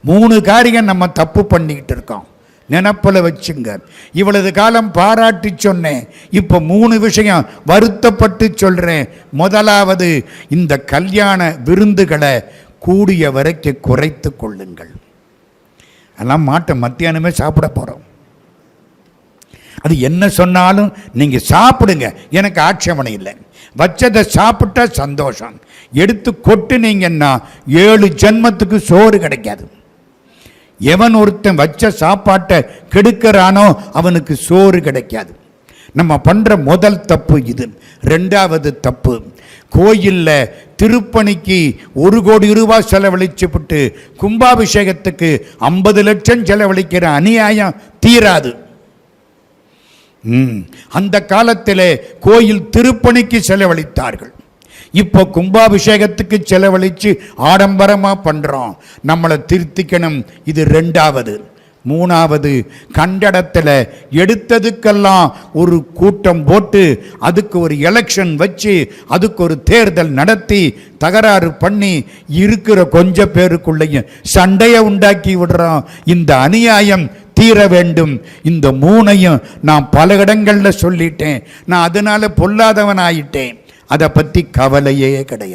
மூணு காரியம் நம்ம தப்பு பண்ணிக்கிட்டு இருக்கோம். நினப்பில் வச்சுங்க. இவ்வளவு காலம் பாராட்டி சொன்னேன். இப்போ மூணு விஷயம் வருத்தப்பட்டு சொல்கிறேன் முதலாவது இந்த கல்யாண விருந்துகளை கூடிய வரைக்கும் குறைத்து கொள்ளுங்கள். அதெல்லாம் மாட்டை மத்தியானமே சாப்பிட போகிறோம் அது என்ன சொன்னாலும் நீங்கள் சாப்பிடுங்க. எனக்கு ஆட்சேபனை இல்லை. வச்சதை சாப்பிட்டா சந்தோஷம். எடுத்து கொட்டுனீங்கன்னா ஏழு ஜென்மத்துக்கு சோறு கிடைக்காது. எவன் ஒருத்தன் வச்ச சாப்பாட்டை கெடுக்கிறானோ அவனுக்கு சோறு கிடைக்காது. நம்ம பண்ணுற முதல் தப்பு இது. ரெண்டாவது தப்பு. கோயிலில் திருப்பணிக்கு ஒரு கோடி ரூபாய் செலவழிச்சுவிட்டு கும்பாபிஷேகத்துக்கு ஐம்பது லட்சம் செலவழிக்கிற அநியாயம் தீராது. அந்த காலத்தில் கோயில் திருப்பணிக்கு செலவழித்தார்கள். இப்போ கும்பாபிஷேகத்துக்கு செலவழித்து ஆடம்பரமாக பண்ணுறோம் நம்மளை திருத்திக்கணும். இது ரெண்டாவது. மூணாவது கண்டடத்தில் எடுத்ததுக்கெல்லாம் ஒரு கூட்டம் போட்டு அதுக்கு ஒரு எலெக்ஷன் வச்சு அதுக்கு ஒரு தேர்தல் நடத்தி தகராறு பண்ணி இருக்கிற கொஞ்ச பேருக்குள்ளேயும் சண்டையை உண்டாக்கி விடுறோம். இந்த அநியாயம் தீர வேண்டும். இந்த மூணையும் நான் பல இடங்களில் சொல்லிட்டேன். நான் அதனால் பொல்லாதவன் ஆயிட்டேன் அதை பற்றி கவலையே கிடையாது.